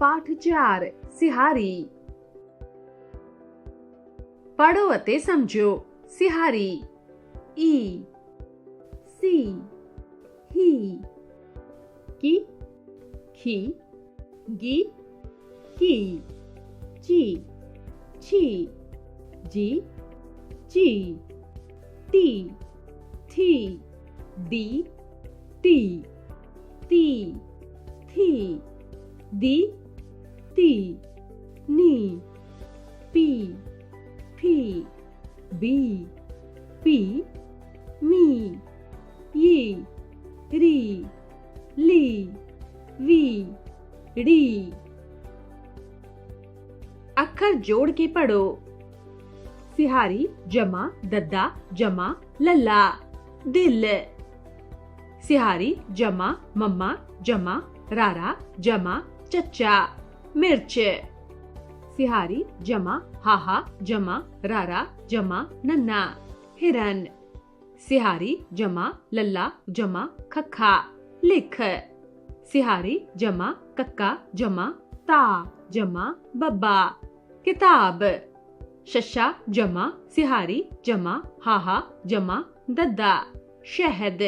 पाठ चार सिहारी। पढ़ो अते समझो, सिहारी। ई, सी, ही। की, खी, गी, की, ची छी जी, ची टी थी, दी टी ती, थी, दी ti, ni, pi, pi, bi, pi, mi, yi, ri, li, vi, ri. अक्षर जोड़ के पढ़ो। सिहारी जमा दद्दा जमा लल्ला दिल। सिहारी जमा मम्मा जमा रारा जमा चचा मिर्च। सिहारी, जमा, हाहा, जमा, रारा, जमा, नन्ना। हिरन। सिहारी, जमा, लल्ला, जमा, खखा। लिख। सिहारी, जमा, कक्का, जमा, ता, जमा, बब्बा। किताब। शशा, जमा, सिहारी, जमा, हाहा, जमा, दद्दा। शहद।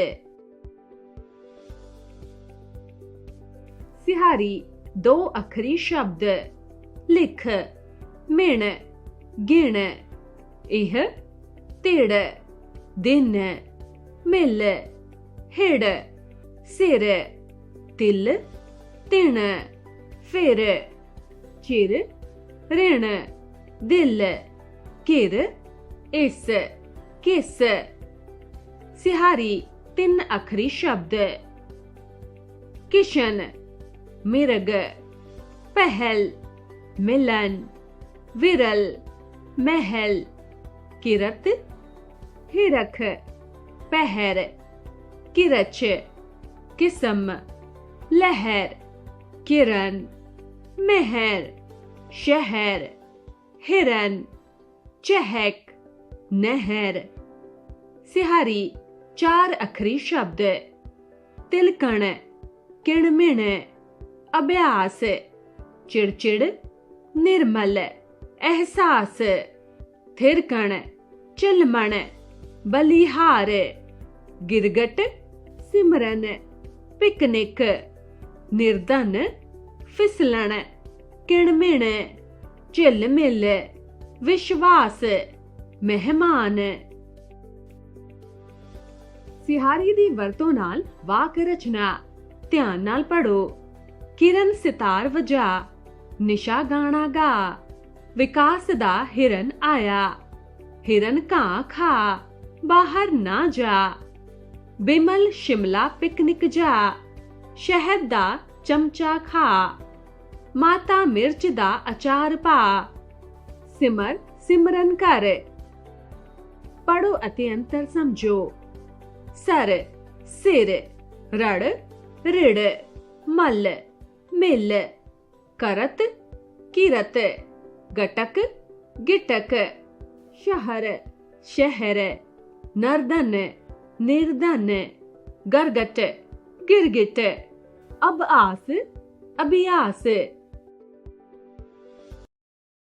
सिहारी। दो अखरी शब्द, लिख, मिण, गिण, इह, तिड़, दिन, मिल, हिड़, सिर, तिल, तिण, फिर, चिर, ऋण, दिल, किर, इस, किस। सिहारी, तीन अखरी शब्द। किशन मिरग, पहल, मिलन, विरल, महल, किरत, हिरख, पहर, किरच, किसम, लहर, किरण, मेहर, शहर, हिरन, चहक, नहर। सिहारी, चार अखरी शब्द। तिलकण, किणमिण ਅਭਿਆਸ, ਚਿੜਚਿੜ, ਨਿਰਮਲ, ਅਹਿਸਾਸ, ਥਿਰਕਣ ਚਲਮਣ ਬਲੀਹਾਰ, ਗਿਰਗਟ, ਸਿਮਰਨ, ਪਿਕਨਿਕ, ਨਿਰਧਨ, ਫਿਸਲਣ, ਕਿਣਮਿਣ, ਝਿਲਮਿਲ, ਵਿਸ਼ਵਾਸ, ਮਹਿਮਾਨ। ਸਿਹਾਰੀ ਦੀ ਵਰਤੋਂ ਨਾਲ ਵਾਕ ਰਚਨਾ ਧਿਆਨ ਨਾਲ ਪੜੋ ਕਿਰਨ ਸਿਤਾਰ ਵਜਾ, ਨਿਸ਼ਾ ਗਾਣਾ ਗਾ, ਵਿਕਾਸ ਦਾ ਹਿਰਨ ਆਇਆ, ਹਿਰਨ ਘਾਹ ਖਾ, ਬਾਹਰ ਨਾ ਜਾ, ਬਿਮਲ ਸ਼ਿਮਲਾ ਪਿਕਨਿਕ ਜਾ ਸ਼ਹਿਦ ਦਾ ਚਮਚਾ ਖਾ, ਮਾਤਾ ਮਿਰਚ ਦਾ ਅਚਾਰ ਪਾ, ਸਿਮਰ ਸਿਮਰਨ ਕਰ ਪੜੋ ਅਤੇ ਅੰਤਰ ਸਮਝੋ। ਸਰ, ਸਿਰ, ਰੜ, ਰਿੜ, ਮਲ। मिल करत किरत गटक गिटक शहर शहर नर्दन निर्दन गरगट गिरगिट आस अभियास